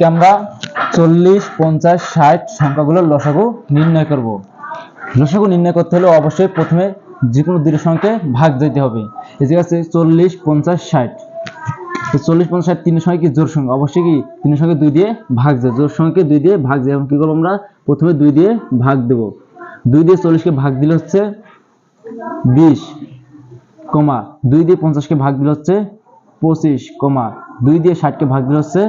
আজকে আমরা চল্লিশ, পঞ্চাশ, ষাট সংখ্যাগুলোর লসাগু নির্ণয় করব। লসাগু নির্ণয় করতে হলে অবশ্যই প্রথমে যে কোনো দুটো সংখ্যাকে ভাগ দিতে হবে। এই যে আছে চল্লিশ, পঞ্চাশ, ষাট। চল্লিশ, পঞ্চাশ তিনের সঙ্গে কি জোর সংখ্যা? অবশ্যই কি তিনের সঙ্গে দুই দিয়ে ভাগ যায় জোর সংখ্যাকে দুই দিয়ে ভাগ যায় এখন কি করব আমরা? প্রথমে দুই দিয়ে ভাগ দেব। দুই দিয়ে চল্লিশকে ভাগ দিলে হচ্ছে বিশ, কমা। দুই দিয়ে পঞ্চাশকে ভাগ দিলে হচ্ছে পঁচিশ, কমা। দুই দিয়ে ষাটকে ভাগ দিলে হচ্ছে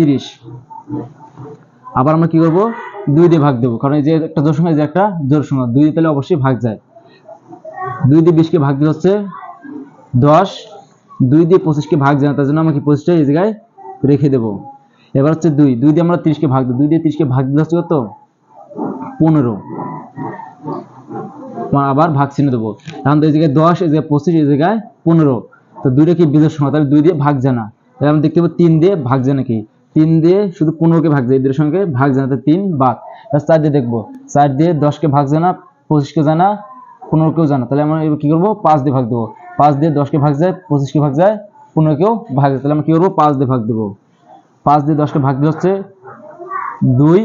তিরিশ। আবার আমরা কি করব? দুই দিয়ে ভাগ দেবো। কারণ এই যে একটা জোর সংখ্যা যে একটা জোর সংখ্যা দুই দিয়ে তাহলে অবশ্যই ভাগ যায়। দুই দিয়ে বিশকে ভাগ দিলে হচ্ছে দশ। দুই দিয়ে পঁচিশকে ভাগ যায় তার জন্য আমরা কি পঁচিশটা এই জায়গায় রেখে দেবো। এবার হচ্ছে দুই। দুই দিয়ে আমরা তিরিশকে ভাগ দেবো। দুই দিয়ে তিরিশকে ভাগ দিলে হচ্ছে কত? পনেরো। আবার ভাগ চিহ্ন দেবো। এখন তো এই জায়গায় দশ, এই জায়গায় পঁচিশ, এই জায়গায় পনেরো। তো দুইটা কি বিজোড় সংখ্যা তাহলে দুই দিয়ে ভাগ যায় না। তাহলে আমরা দেখতে পাবো তিন দিয়ে ভাগ যায় নাকি? তিন দিয়ে শুধু পনেরোকে ভাগ যায় এদের সঙ্গে ভাগ না তিন বাদ। চার দিয়ে দেখব। চার দিয়ে দশকে ভাগ জানা, পঁচিশকে জানা, পনেরোকেও জানা। তাহলে আমরা কি করব? পাঁচ দিয়ে ভাগ দেবো। পাঁচ দিয়ে দশকে ভাগ যায়, পঁচিশকে ভাগ যায়, পনেরোকেও ভাগ যায়। তাহলে আমরা কি করব? পাঁচ দিয়ে ভাগ দেবো। পাঁচ দিয়ে দশকে ভাগ দিলে হচ্ছে দুই।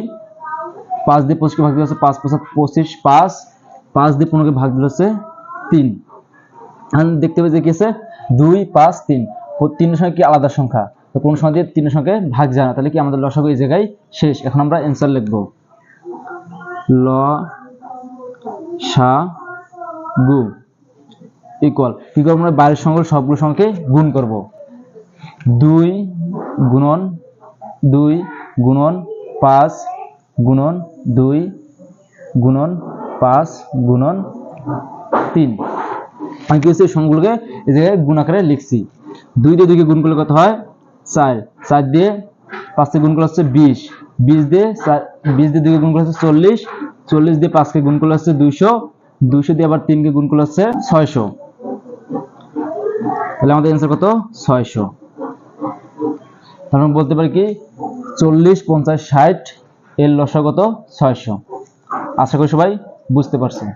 পাঁচ দিয়ে পঁচিশকে ভাগ দিলে হচ্ছে পাঁচ পাঁচ পঁচিশ, পাঁচ। পাঁচ দিয়ে পনেরোকে ভাগ দিলে হচ্ছে তিন। দেখতে যে কি আছে? দুই, পাঁচ, তিন। তিনের সঙ্গে কি আলাদা সংখ্যা? তো কোন সংখ্যা দিয়ে তিনের সঙ্গে ভাগ যায় না তাহলে কি আমাদের লসাগু এই জায়গায় শেষ? এখন আমরা অ্যান্সার লিখব। ল, সা, গু ইকুয়াল কি করব আমরা? বাইরের সঙ্গে সবগুলো সংখ্যাকে গুণ করব। দুই গুণন দুই গুণন, পাঁচ গুণন, দুই গুণন, পাঁচ গুণন, তিন। আমি কি হচ্ছে? এই এই জায়গায় গুণ আকারে লিখছি। দুই দিয়ে দুইকে গুণ করলে কত হয়? চার। চার দিয়ে পাঁচকে গুণ করলে হচ্ছে বিশ। বিশ দিয়ে বিশ দিয়ে দুইকে গুণ করলে হচ্ছে চল্লিশ। চল্লিশ দিয়ে পাঁচকে গুণ করলে হচ্ছে দুইশো। দুইশো দিয়ে আবার তিনকে গুণ করলে হচ্ছে ছয়শো। তাহলে আমাদের অ্যান্সার কত? ছয়শো। তাহলে বলতে পারি কি? চল্লিশ, পঞ্চাশ, ষাট, এর লসা কত? ছয়শো। আশা করি সবাই বুঝতে পারছেন।